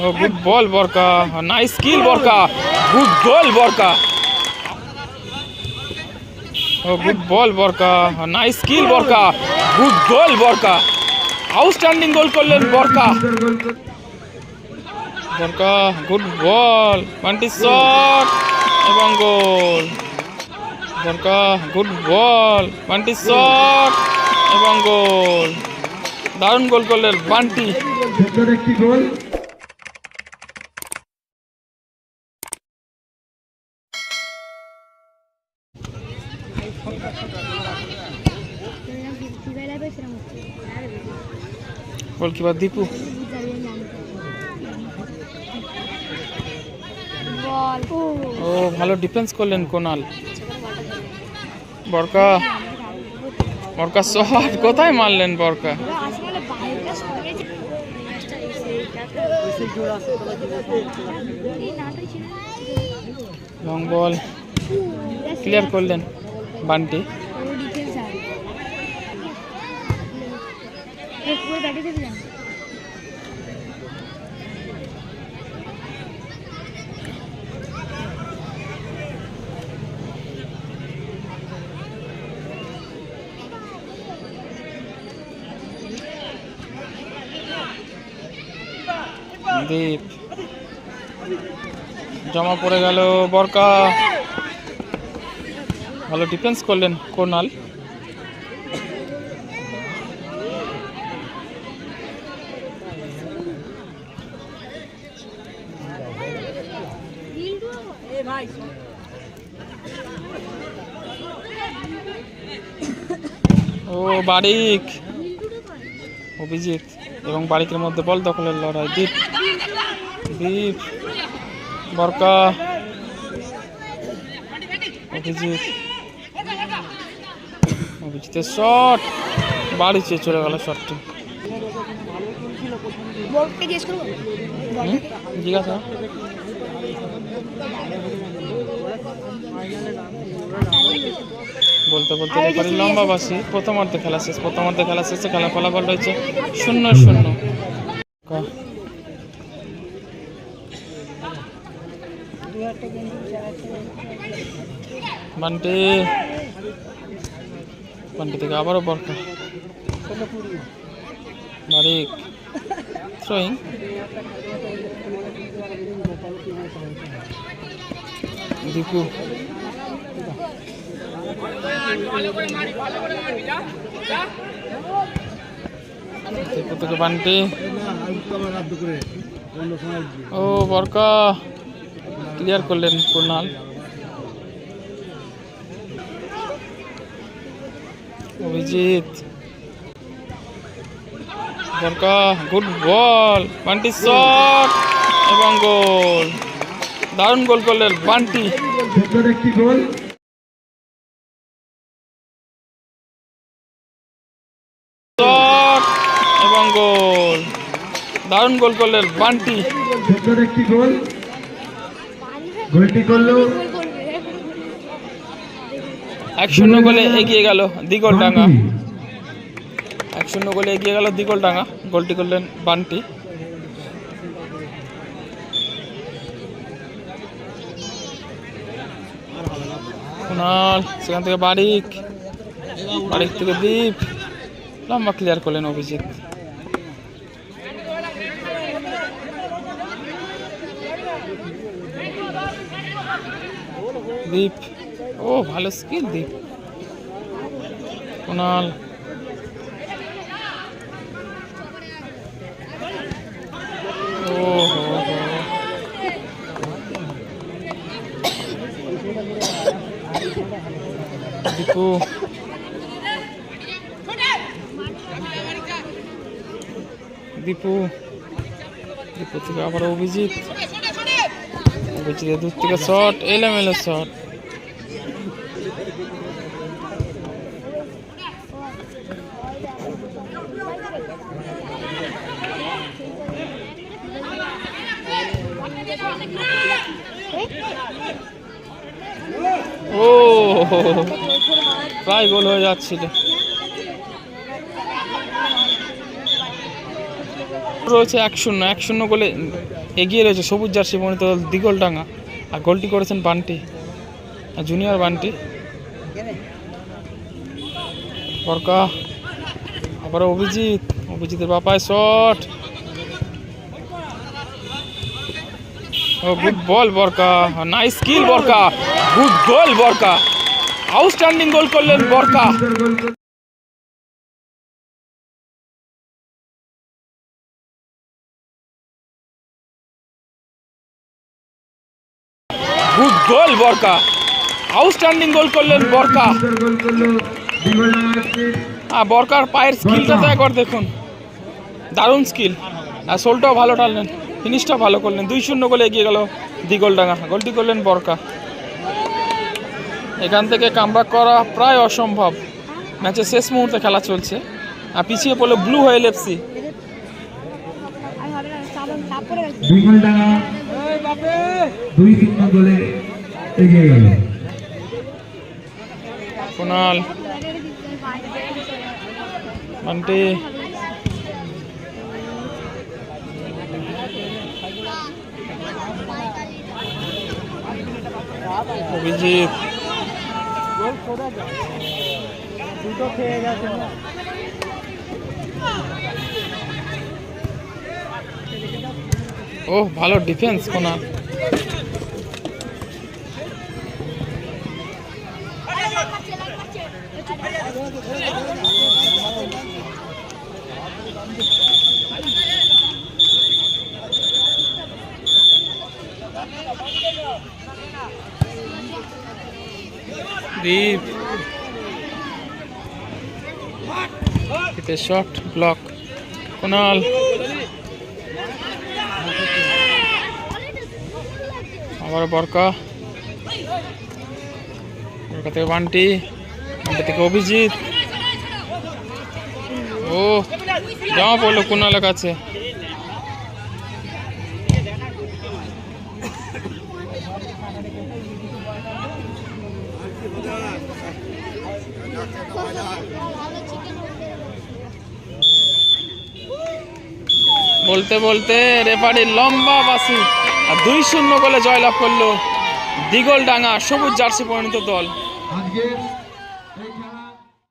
Oh, good ball, Borka. A nice skill, Borka. Good goal, Borka. Oh, good ball, Borka. A nice skill, Borka. Good goal, Borka. Outstanding goal করলেন Borka Borka good ball Bunty shot এবং goal Borka good ball Bunty shot এবং goal দারুণ গোল করলেন বান্টি একটি গোল goalkeeper Dipu ও ভালো defence করলেন কোনাল। বরকা। বরকা shot কোথায় মারলেন বরকা? Long ball. ক্লিয়ার করলেন বান্টি। দীপ। জমা পড়ে গেল বরকা। ভালো ডিফেন্স করলেন কোনাল ও বারিক। অভিজিৎ এবং বারিকের মধ্যে বল দখলের লড়াই। দীপ। দীপ। বরকা। অভিজিৎ। অভিজিতের শট। বাড়ি চেয়ে চলে গেল শটটি। জিজ্ঞেস। বলতে বলতে রেফারি লম্বা বাসি প্রথমার্ধে খেলা শেষ প্রথমার্ধে খেলা শেষে খেলা ফলাফল রয়েছে শূন্য শূন্য। বান্টি। বান্টি থেকে আবারও বরকা। বারিক। থ্রোয়িং দীপু। থেকে বান্টি। ও, বরকা। ক্লিয়ার করলেন Kunal. Abhijit. Borka, good ball. Bunty shot এবং গোল। দারুণ গোল করলেন বান্টি। এবং গোল। দারুণ গোল করলেন বান্টি। একটি গোল গোলটি করল এক শূন্য গোলে এগিয়ে গেল দিগলডাঙ্গা। বান্টি। এক শূন্য গোলে এগিয়ে গেল দিগলডাঙ্গা। গোলটি করলেন বান্টি। কুনাল, সেখান থেকে বারিক বারিক থেকে দ্বীপ লম্বা ক্লিয়ার করলেন অভিজিৎ। দ্বীপ ও, ভালো স্কিল দ্বীপ কুনাল। দীপু দীপু দীপু থেকে আবার অভিজিৎ। অভিজিতের দূর থেকে শট এলোমেলো শট ও, প্রায় গোল হয়ে যাচ্ছিল। রয়েছে এক শূন্য এক শূন্য গোলে এগিয়ে রয়েছে সবুজ জার্সি মনিত দিগলডাঙ্গা। আর গোলটি করেছেন বান্টি জুনিয়র বান্টি। বরকা আবার অভিজিৎ, অভিজিতের বাপায় শট। ও good ball Borka nice skill Borka good goal Borka outstanding goal করলেন করলেন good goal Borka outstanding goal করলেন এফসি আর বরকার পায়ের স্কিলটা তো একবার দেখুন। দারুণ স্কিল আর শোলটাও ভালো টানলেন। ফিনিশটাও ভালো করলেন। দুই শূন্য গোলে এগিয়ে গেল দিগলডাঙ্গা। গোলটি করলেন বরকা। এখান থেকে কামব্যাক করা প্রায় অসম্ভব। ম্যাচের শেষ মুহূর্তে খেলা চলছে। আর পিছিয়ে পড়ল ব্লু হয়ে এফসি আমি হবে না সাবান তারপরে দিগলডাঙ্গা দুই শূন্য গোলে এগিয়ে গেল কুনাল বান্টি অভিজিৎ ও ভালো ডিফেন্স কোনাল দীপ। এতে শট ব্লক কুনাল। আবার বরকা। বরকা থেকে বান্টি। বান্টি থেকে অভিজিৎ। ও, জামা পড়ল কুনালের কাছে। বলতে বলতে রেফারির লম্বা বাসি আর দুই শূন্য গোলে জয়লাভ করল দিগল ডাঙা সবুজ জার্সি পরিণত দল।